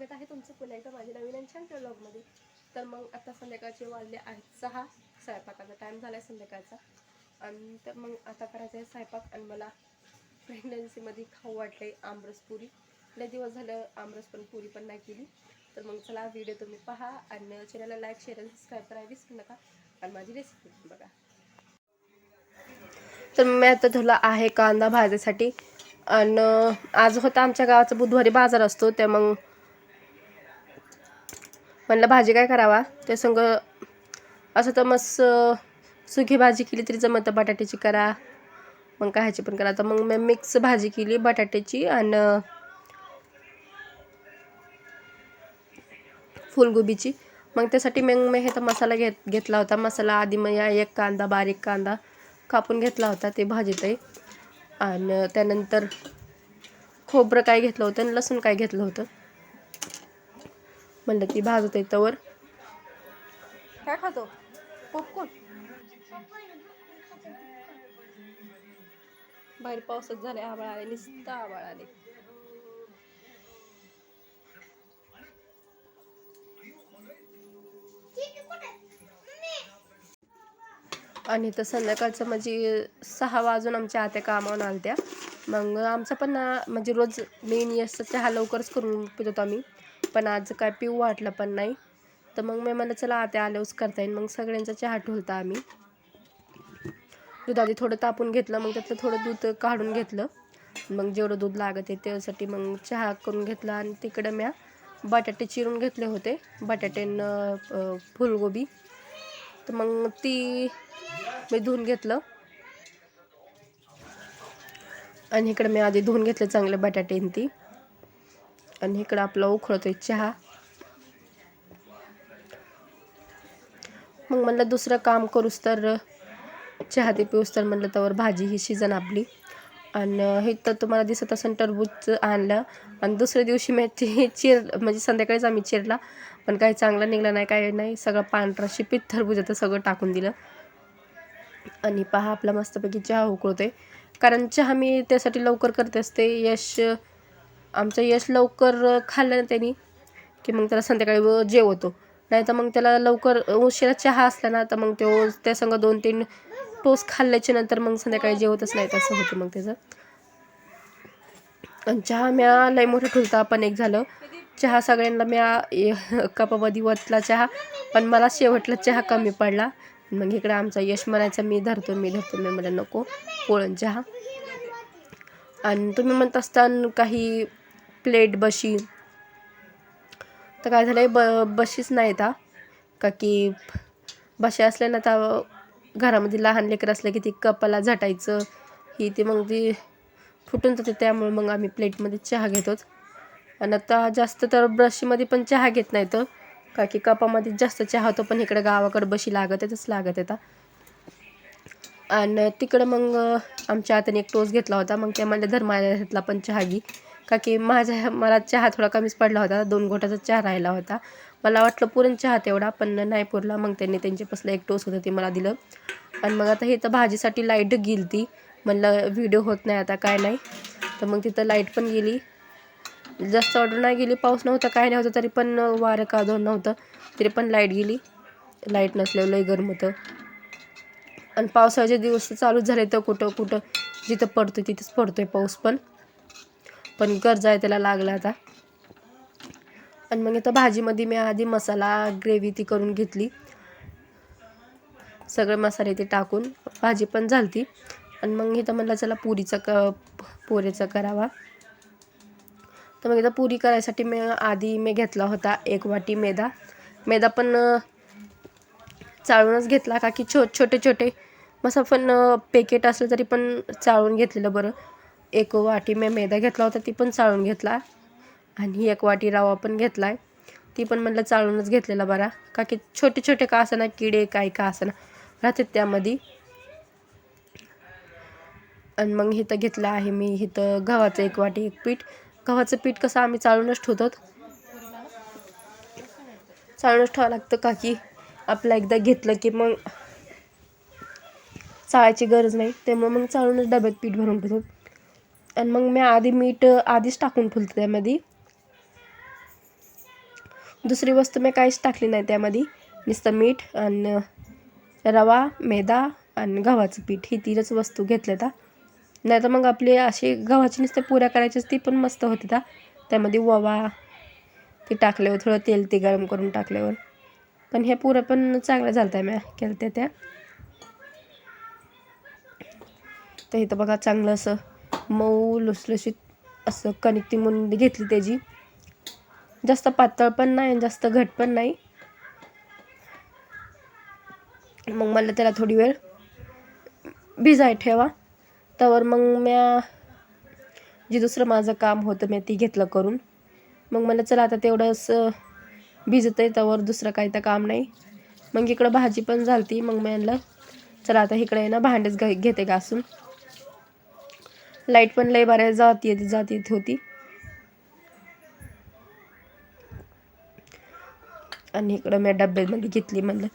स्वागत आहे तुमचं पुन्हा एकदा माझ्या नवीन आणि छान ब्लॉगमध्ये तर मग आता संध्याकाळचे वाजले आहेत सहा. स्वयंपाकाचा टाईम झाला आहे संध्याकाळचा. आणि तर मग आता करायचं आहे स्वयंपाक आणि मला प्रेग्नन्सीमध्ये खाऊ वाटले आमरस पुरी. लय दिवस झालं आमरस पण पुरी पण नाही केली. तर मग चला व्हिडिओ तुम्ही पहा आणि चॅनलला लाईक शेअर आणि सबस्क्राईब करायला विसरू नका. आणि माझी रेसिपी पण बघा. तर मी आता धुला आहे कांदा भाजायसाठी. आणि आज होता आमच्या गावाचा बुधवारी बाजार असतो त्या मग म्हणलं भाजी काय करावा? ते संग असं तर मस्त सुकी भाजी केली तरी जमतं बटाट्याची करा मग काय ह्याची पण करा. तर मग मी मिक्स भाजी केली बटाट्याची आणि फुलगोबीची. मग त्यासाठी मग मी हे तर मसाला घेत घेतला होता. मसाला आधी मग या एक कांदा बारीक कांदा कापून घेतला होता ते भाजीत आहे. आणि त्यानंतर खोबरं काय घेतलं होतं आणि लसूण काय घेतलं होतं. म्हणलं ती भाजत आहे तवर. काय खातो? पॉपकॉर्न बाहेर पावसात झाले आबाळ आले नुसतं आबाळ आले. आणि तर संध्याकाळचं म्हणजे सहा वाजून आमच्या आत्या कामावून आलत्या. मग आमचं पण म्हणजे रोज मेन यस चहा लवकरच करून पित आम्ही. पण आज काय पिऊ वाटलं पण नाही. तर मग मी म्हणलं चला आत्या आल्यावरच करता येईल. मग सगळ्यांचा चहा ठेवता आम्ही. दूध आधी थोडं तापून घेतलं मग त्यातलं थोडं दूध काढून घेतलं. मग जेवढं दूध लागत आहे त्यासाठी मग चहा करून घेतला आणि तिकडं म्या बटाटे चिरून घेतले होते. बटाट्यानं फुलगोबी. तर मग ती मी धुवून घेतलं. आणि इकडं मी आधी धुवून घेतलं चांगले बटाटे ती. आणि इकडं आपला उखळतोय चहा. मग म्हणलं दुसरं काम करूस तर चहा ते पिऊस तर म्हणलं तर भाजी ही शिजन आपली. आणि हे तर तुम्हाला दिसत असेल टरबूजचं आणलं. आणि दुसऱ्या दिवशी मी ते चिर म्हणजे संध्याकाळीच आम्ही चिरला. पण काही चांगलं निघलं नाही काही नाही. सगळं पांढरा शिपीत टरबूजाचं सगळं टाकून दिलं. आणि पहा आपला मस्तपैकी चहा उकळतो आहे कारण चहा मी त्यासाठी लवकर करते असते. यश आमचं यश लवकर खाल्लं ना त्यांनी की मग त्याला संध्याकाळी जेवतो. नाही तर मग त्याला लवकर उशिरा चहा असला ना तर मग तो त्या संग दोन तीन टोस खाल्ल्याच्या नंतर मग संध्याकाळी जेवतच नाही तसं होतं मग त्याचं. आणि चहा म्या लय मोठं ठुलता पण एक झालं. चहा सगळ्यांना म्या कपामध्ये वतला चहा पण मला शेवटला चहा कमी पडला. मग इकडं आमचा यश म्हणायचा मी धरतो मी धरतो मी मला नको पोळण चहा. आणि तुम्ही म्हणत असताना काही प्लेट बशी. तर काय झालं आहे ब बशीच नाही का का की बशी असल्या ना तर घरामध्ये लहान लेकर असलं की ती कपाला झटायचं ही ती मग ती फुटून जाते त्यामुळे मग आम्ही प्लेटमध्ये चहा घेतो. आणि आता जास्त तर ब्रशीमध्ये पण चहा घेत नाही तर का की कपामध्ये जास्त चहा होतो पण इकडे गावाकडे बशी लागत येतच लागत येतात आणि तिकडं मग आमच्या हाताने एक टोस घेतला होता मग त्या म्हणले धर घेतला पण चहा घे. का की माझ्या मला चहा थोडा कमीच पडला होता दोन घोटाचा चहा राहिला होता. मला वाटलं पुरण चहा तेवढा पण नाही पुरला मग त्यांनी त्यांच्यापासलं एक टोस होतं ते मला दिलं. आणि मग आता हे तर भाजीसाठी लाइट गेली ती म्हणलं व्हिडिओ होत नाही आता काय नाही. तर मग तिथं लाइट पण गेली. जास्त ऑर्डर नाही गेली पाऊस नव्हता काय नव्हतं तरी पण वारं का नव्हतं तरी पण लाइट गेली. लाइट नसल्यावर लई गरम होतं. आणि पावसाळ्याचे दिवस तर चालूच झाले तर कुठं कुठं जिथं पडतोय तिथंच पडतोय पाऊस पण. पण कर्ज आहे त्याला लागला आता. आणि मग इथं भाजीमध्ये मी आधी मसाला ग्रेव्ही ती करून घेतली. सगळे मसाले ते टाकून भाजी पण झालती. आणि मग इथं म्हणलं चला पुरीचा क पोरेचा करावा. तर मग इथं पुरी करायसाठी मी आधी मी घेतला होता एक वाटी मैदा. मैदा पण चाळूनच घेतला का की छो छोटे छोटे. मसा पण पॅकेट असलं तरी पण चाळून घेतलेलं बरं. एक वाटी मी मैदा घेतला होता ती पण चाळून घेतला. आणि एक वाटी रवा पण घेतला आहे ती पण म्हणलं चाळूनच घेतलेला बरा. का की छोटे छोटे का असना किडे काय का असना राहतात त्यामध्ये. आणि मग इथं घेतलं आहे मी इथं गव्हाचं एक वाटी एक पीठ. गव्हाचं पीठ कसं आम्ही चाळूनच ठेवतो चाळूनच ठेवावं लागतं का की आपलं एकदा घेतलं की मग चाळायची गरज नाही. त्यामुळे मग चाळूनच डब्यात पीठ भरून ठेवतो आणि मग मी आधी मीठ आधीच टाकून ठेवलं त्यामध्ये. दुसरी वस्तू मी काहीच टाकली नाही त्यामध्ये. नुसतं मीठ आणि रवा मैदा आणि गव्हाचं पीठ. ही तीनच वस्तू घेतल्या त्या. नाही तर मग आपली अशी गव्हाची नुसतं पुऱ्या करायची ती पण मस्त होती त्या. त्यामध्ये ओवा ते टाकल्यावर थोडं तेल ते गरम करून टाकल्यावर. पण हे पुऱ्या पण चांगल्या झालं त्या म्या केल्या त्या. तर इथं बघा चांगलं असं मऊ लुसलुशीत असं कणिक ती मुंडी घेतली त्याची. जास्त पातळ पण नाही आणि जास्त घट पण नाही. मग मला त्याला थोडी वेळ भिजाय ठेवा. त्यावर मग म्या जे दुसरं माझं काम होतं मी ती घेतलं करून. मग मला चला आता तेवढंच भिजत आहे त्यावर दुसरं काही तर काम नाही. मग इकडं भाजी पण झालती मग मी म्हणलं चला आता इकडे ना भांडेच घ घेते घासून. लाइट पण लय बऱ्या जात येते जात येत होती. आणि इकडं मी डब्यामध्ये घेतली म्हणलं.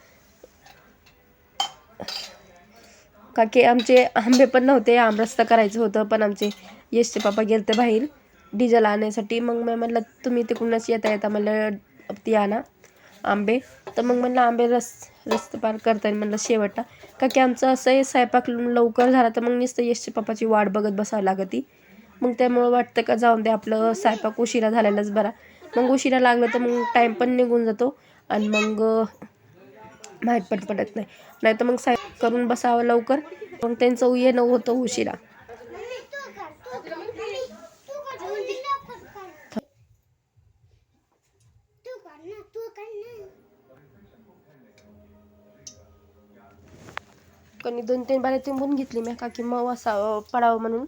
का की आमचे आंबे पण नव्हते आमरस्ता करायचं होतं पण आमचे यशचे पापा गेलते बाहेर. डिझेल आणण्यासाठी मग मी म्हणलं तुम्ही तिकडूनच येता येता म्हणलं ती आणा. आंबे. तर मग म्हणलं आंबे रस रस्ते पार करता येईल म्हणलं शेवटला. का की आमचं असं आहे स्वयंपाक लवकर झाला तर मग नुसतं यशच्या पप्पाची वाट बघत बसावं लागती मग त्यामुळं वाटतं का जाऊन दे आपलं स्वयंपाक उशिरा झालेलाच बरा. मग उशिरा लागलं तर मग टाईम पण निघून जातो. आणि मग माहीत पण पडत नाही. नाही तर मग साय करून बसावं लवकर. मग त्यांचं येणं होतं उशिरा. पण दोन तीन बारे तिंबून घेतली मी का की मऊ असा पडावं म्हणून.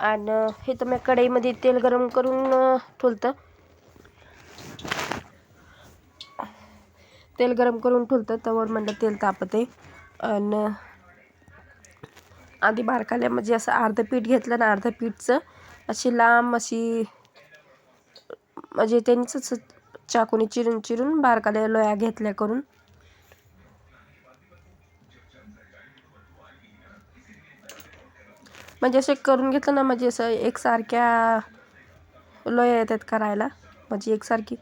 आणि हे तर मी कढईमध्ये तेल गरम करून ठेवलं तेल गरम करून ठेवलं त्यावर म्हणलं तेल तापते. आणि आधी बारकाल्या म्हणजे असं अर्धं पीठ घेतलं ना अर्धं पीठचं अशी लांब अशी म्हणजे त्यांनीच चाकूने चिरून चिरून बारकाल्या लोया घेतल्या करून. म्हणजे असे करून घेतलं ना म्हणजे असं एकसारख्या लोया येतात करायला. म्हणजे एकसारखी.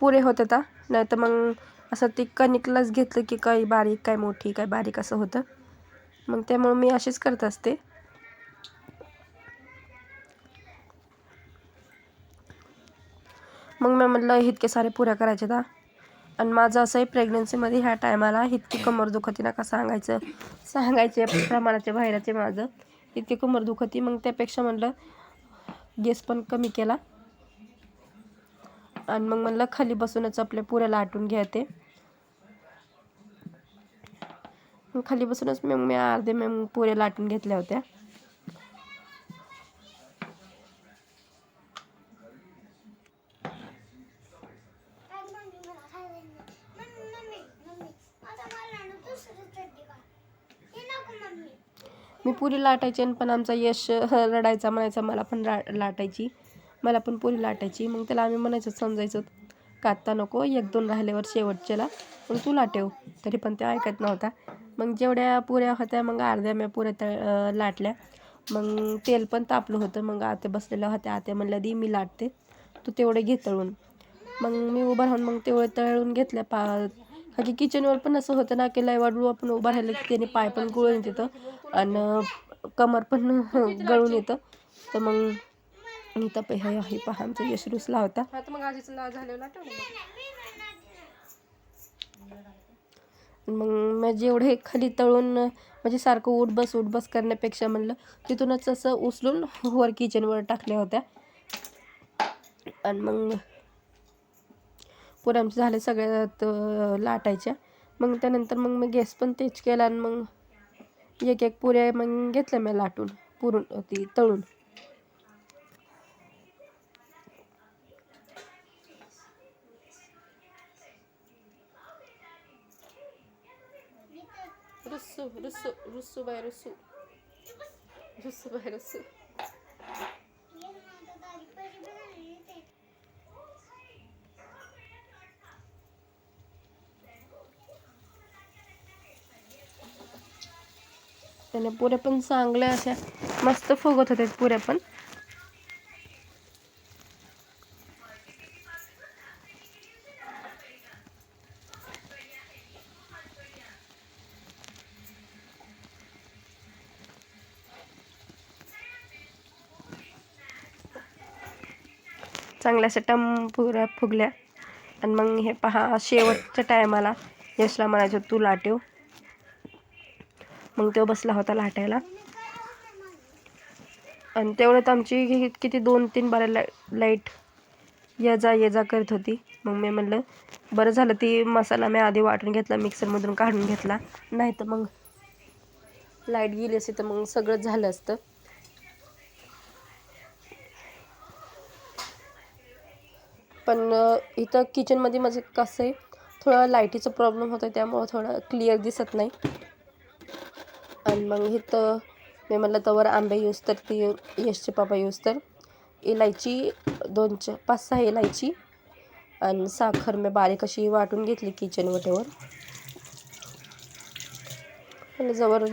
पुरे होते आता. नाही तर मग असं ते कणिकलाच घेतलं की काही बारीक काय मोठी काय बारीक असं होतं. मग त्यामुळं मी अशीच करत असते. मग मी म्हटलं इतके सारे पुऱ्या करायचे का आणि माझं असंही प्रेग्नन्सीमध्ये ह्या टायमाला इतकी कमर दुखती नका सांगायचं. सांगायचे प्रमाणाचे बाहेरचे माझं. इतकी कमर दुखती. मग त्यापेक्षा म्हटलं गॅस पण कमी केला. आणि मग म्हणलं खाली बसूनच आपल्या पुऱ्याला आटून घ्या ते. खाली बसूनच मग मी अर्धे मग पुऱ्या लाटून घेतल्या होत्या. मी पुरी लाटायची आणि पण आमचा यश रडायचा म्हणायचा मला पण रा लाटायची. मला पण पुरी लाटायची. मग त्याला आम्ही म्हणायचं समजायचं कातता नको? एक दोन राहिल्यावर शेवटच्याला. मग तू लाटेव तरी पण ते ऐकत नव्हता. मग जेवढ्या पुऱ्या होत्या मग अर्ध्या मी पुऱ्या त्या लाटल्या. मग तेल पण तापलं होतं. मग आते बसलेल्या होत्या. आत्या म्हणल्या दी मी लाटते. तू तेवढे घे तळून. मग मी उभं राहून मग तेवढे तळून घेतल्या पा की किचनवर पण असं होतं ना की लयवाडू आपण उभं राहिलं की त्याने पाय पण गुळून तिथं आणि कमर पण गळून येतं. तर मग इथं पे हे पहा आमचा यश रुसला होता. मग मग जेवढे खाली तळून म्हणजे सारखं उठ बस उठ बस करण्यापेक्षा म्हणलं तिथूनच असं उचलून वर किचनवर टाकल्या होत्या. आणि मग आमच्या झाले सगळ्यात लाटायच्या. मग त्यानंतर मग मी गॅस पण तेच केला आणि मग एक एक पुऱ्या मैं घेतल्या मी ती तळून. रुसू रुसू रुसू बाय रुसू. रुसू बाय रुस्सू त्याने पुऱ्या पण चांगल्या अशा मस्त फुगत होत्या पुऱ्या पण. चांगल्या टम पुऱ्या फुगल्या. आणि मग हे पहा शेवटच्या टायमाला यशला म्हणायचं तू लाटेव मग तो बसला होता लाटायला. आणि तेवढ्यात आमची किती दोन तीन बारा ला लाइट ये जा ये जा करत होती. मग मी म्हणलं बरं झालं ती मसाला मी आधी वाटून घेतला मिक्सरमधून काढून घेतला. नाही तर मग लाइट गेली असती तर मग सगळंच झालं असतं. पण इथं किचनमध्ये माझं कसं आहे थोडं लाईटीचा प्रॉब्लेम होता त्यामुळं थोडं क्लिअर दिसत नाही. मग इथं मी म्हणलं तवर आंबे यूज तर ती यशचे पापा यूज तर. इलायची दोन च पाच सहा इलायची आणि साखर मी बारीक अशी वाटून घेतली किचन वटेवर जवळ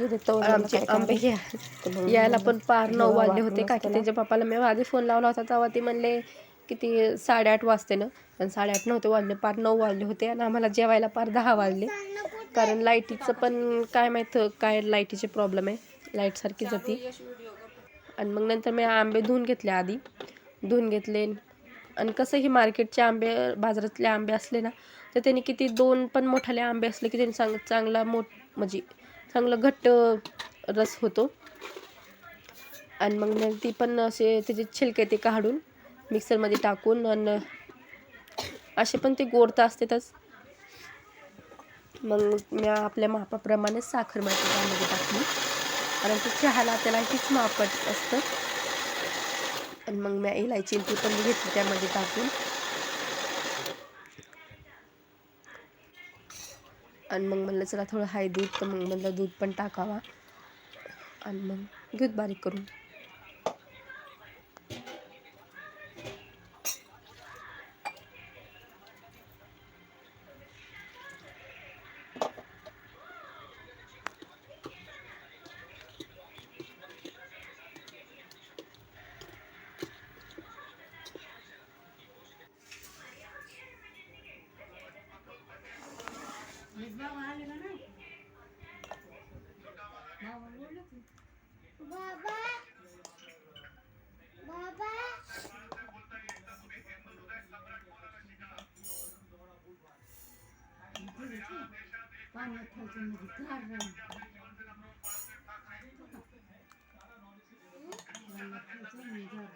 आमचे आंबे यायला पण पार नऊ वाजले होते का की त्याच्या पप्पाला मी आधी फोन लावला होता तेव्हा ते म्हणले किती साडेआठ वाजते ना आणि साडेआठ नव्हते वाजले पार नऊ वाजले होते आणि आम्हाला जेवायला पार दहा वाजले. कारण लाईटीचं पण काय माहीत काय लाईटीचे प्रॉब्लेम आहे. लाइट सारखी जाती आणि मग नंतर मी आंबे धुवून घेतले आधी. धुवून घेतले. आणि कसं हे मार्केटचे आंबे बाजारातले आंबे असले ना तर त्यांनी किती दोन पण मोठाले आंबे असले की त्यांनी चांग चांगला मोठ म्हणजे चांगलं घट्ट रस होतो. आणि मग ती पण असे त्याचे छिलके ते काढून मिक्सरमध्ये टाकून आणि असे पण ते गोड तर असतातच. मग मी आपल्या मापाप्रमाणे साखर माती त्यामध्ये टाकली. कारण ते चहाला त्याला हेच मापट असतं. आणि मग मी इलायची ती पण घेतली त्यामध्ये टाकून. आणि मग म्हणलं चला थोडं हाय दूध. तर मग म्हणलं दूध पण टाकावा. आणि मग घेत बारीक करून Bana tacını yıkarım. Bana tacını yıkarım.